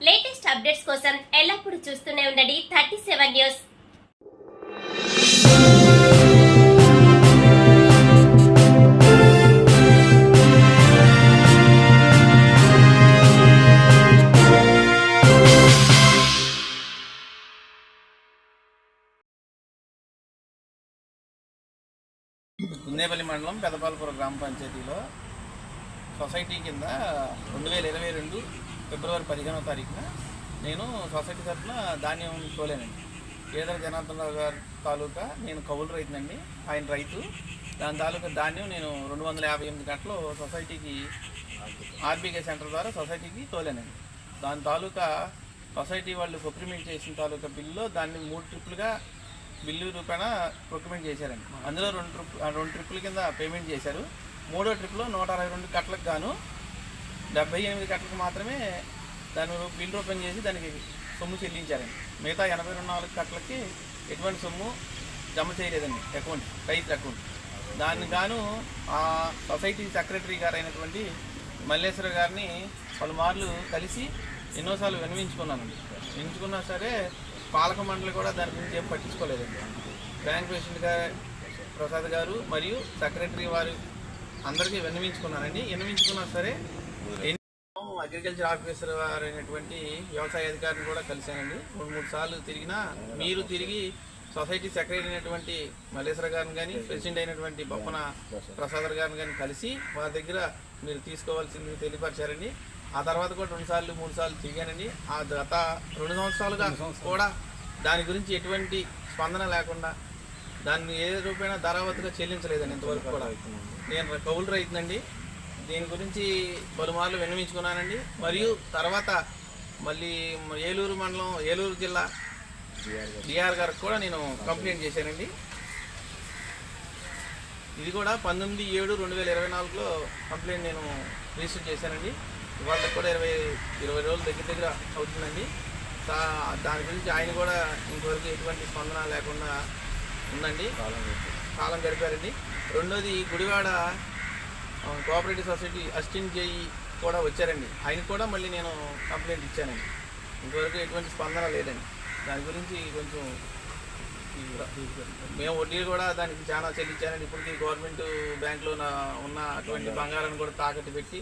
Latest updates కోసం ఎల్లప్పుడూ చూస్తూనే ఉండండి థర్టీ సెవెన్ న్యూస్. కుందేపల్లి మండలం పెదపాలపురం గ్రామ పంచాయతీలో సొసైటీ కింద రెండు వేల ఇరవై రెండు ఫిబ్రవరి పదిహేనవ తారీఖున నేను సొసైటీ తరఫున ధాన్యం తోలేనండి. కేదర జనార్దన్ రావు గారి తాలూకా నేను కౌలు రైతునండి. ఆయన రైతు. దాని తాలూకా ధాన్యం నేను రెండు వందల యాభై ఎనిమిది గంటలు సొసైటీకి ఆర్బీకే సెంటర్ ద్వారా సొసైటీకి తోలేనండి. దాని తాలూకా సొసైటీ వాళ్ళు ప్రొక్రిమెంట్ చేసిన తాలూకా బిల్లులో దాన్ని మూడు ట్రిప్పులుగా బిల్లు రూపాయన ప్రొక్రిమెంట్ చేశారండి. అందులో రెండు ట్రిప్ ఆ రెండు ట్రిప్పుల కింద పేమెంట్ చేశారు. మూడో ట్రిప్లో నూట అరవై రెండు గంటలకు గాను డెబ్బై ఎనిమిది కట్టలకు మాత్రమే దాని బిల్ ఓపెన్ చేసి దానికి సొమ్ము చెల్లించారండి మిగతా ఎనభై రెండు నాలుగు కట్టలకి ఎటువంటి సొమ్ము జమ చేయలేదండి అకౌంట్ రైతు అకౌంట్. దానికి గాను ఆ సొసైటీ సెక్రటరీ గారు అయినటువంటి మల్లేశ్వర గారిని పలుమార్లు కలిసి ఎన్నోసార్లు విన్నవించుకున్నానండి. వినించుకున్నా సరే పాలక మండలి కూడా దాని గురించి ఏం పట్టించుకోలేదండి. బ్యాంక్ ప్రెసిడెంట్ గారు ప్రసాద్ గారు మరియు సెక్రటరీ వారు అందరికీ విన్నవించుకున్నానండి విన్నవించుకున్నా సరే అగ్రికల్చర్ ఆఫీసర్ వారు అయినటువంటి వ్యవసాయ అధికారిని కూడా కలిశానండి. మూడు మూడు సార్లు తిరిగినా మీరు తిరిగి సొసైటీ సెక్రటరీ అయినటువంటి మల్లేశ్వర గారిని కానీ ప్రెసిడెంట్ అయినటువంటి బొప్పన ప్రసాదర్ గారిని కానీ కలిసి వారి దగ్గర మీరు తీసుకోవాల్సింది తెలియపరిచారండి. ఆ తర్వాత కూడా రెండు సార్లు మూడు సార్లు తిరిగానండి. ఆ గత రెండు సంవత్సరాలుగా కూడా దాని గురించి ఎటువంటి స్పందన లేకుండా దాన్ని ఏ రూపైనా ధరావతిగా చెల్లించలేదండి ఇంతవరకు కూడా. నేను కౌలు రైతునండి. దీని గురించి పలుమార్లు విన్నవించుకున్నానండి. మరియు తర్వాత మళ్ళీ ఏలూరు మండలం ఏలూరు జిల్లా డిఆర్ గారికి కూడా నేను కంప్లైంట్ చేశానండి. ఇది కూడా పంతొమ్మిది ఏడు రెండు వేల ఇరవై నాలుగులో కంప్లైంట్ నేను రిజిస్టర్ చేశానండి. ఇవాళ కూడా ఇరవై ఇరవై రోజులు దగ్గర దగ్గర అవుతుందండి. దాని గురించి ఆయన కూడా ఇంతవరకు ఎటువంటి స్పందన లేకుండా ఉందండి. కాలం గడిపారండి. రెండోది Gudivada cooperative society assistant JE కూడా వచ్చారండి. ఆయన కూడా మళ్ళీ నేను కంప్లైంట్ ఇచ్చానండి. ఇంతవరకు ఎటువంటి స్పందన లేదండి. దాని గురించి కొంచెం మేము వడ్డీలు కూడా దానికి చాలా చెల్లించానండి. ఇప్పటికీ గవర్నమెంట్ బ్యాంకులో ఉన్న అటువంటి బంగారాన్ని కూడా తాకట్టు పెట్టి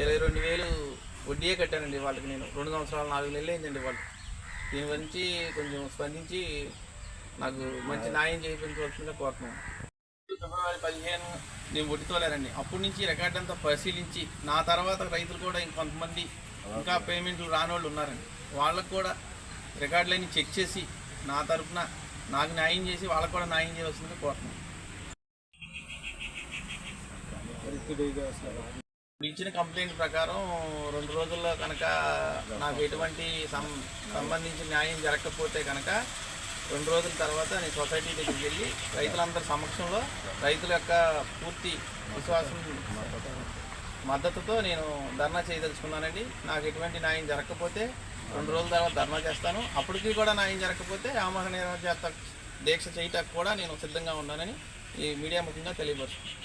ఇరవై రెండు వేలు వడ్డీయే కట్టానండి వాళ్ళకి నేను. రెండు సంవత్సరాలు నాలుగు నెలలు అయిందండి వాళ్ళు దీని గురించి కొంచెం స్పందించి నాకు మంచి న్యాయం చేయించవలసిందిగా కోరుతున్నాను. ఫిబ్రవరి పదిహేను నేను ఒడ్డుతోలేరండి అప్పటి నుంచి రికార్డ్ అంతా పరిశీలించి నా తర్వాత రైతులు కూడా ఇంకొంతమంది ఇంకా పేమెంట్లు రాని వాళ్ళు ఉన్నారండి. వాళ్ళకు కూడా రికార్డులన్నీ చెక్ చేసి నా తరపున నాకు న్యాయం చేసి వాళ్ళకు కూడా న్యాయం చేయవలసిందిగా కోరుతున్నాను. ఇచ్చిన కంప్లైంట్ ప్రకారం రెండు రోజుల్లో కనుక నాకు ఎటువంటి సంబంధించిన న్యాయం జరగకపోతే కనుక రెండు రోజుల తర్వాత నేను సొసైటీ దగ్గరికి వెళ్ళి రైతులందరి సమక్షంలో రైతుల యొక్క పూర్తి విశ్వాసం మద్దతుతో నేను ధర్నా చేయదలుచుకున్నానండి. నాకు ఎటువంటి న్యాయం జరగకపోతే రెండు రోజుల తర్వాత ధర్నా చేస్తాను. అప్పటికి కూడా న్యాయం జరగకపోతే ఆమరణ నిర్వహణ దీక్ష చేయటానికి కూడా నేను సిద్ధంగా ఉన్నానని ఈ మీడియా ముఖ్యంగా తెలియపరుస్తున్నాను.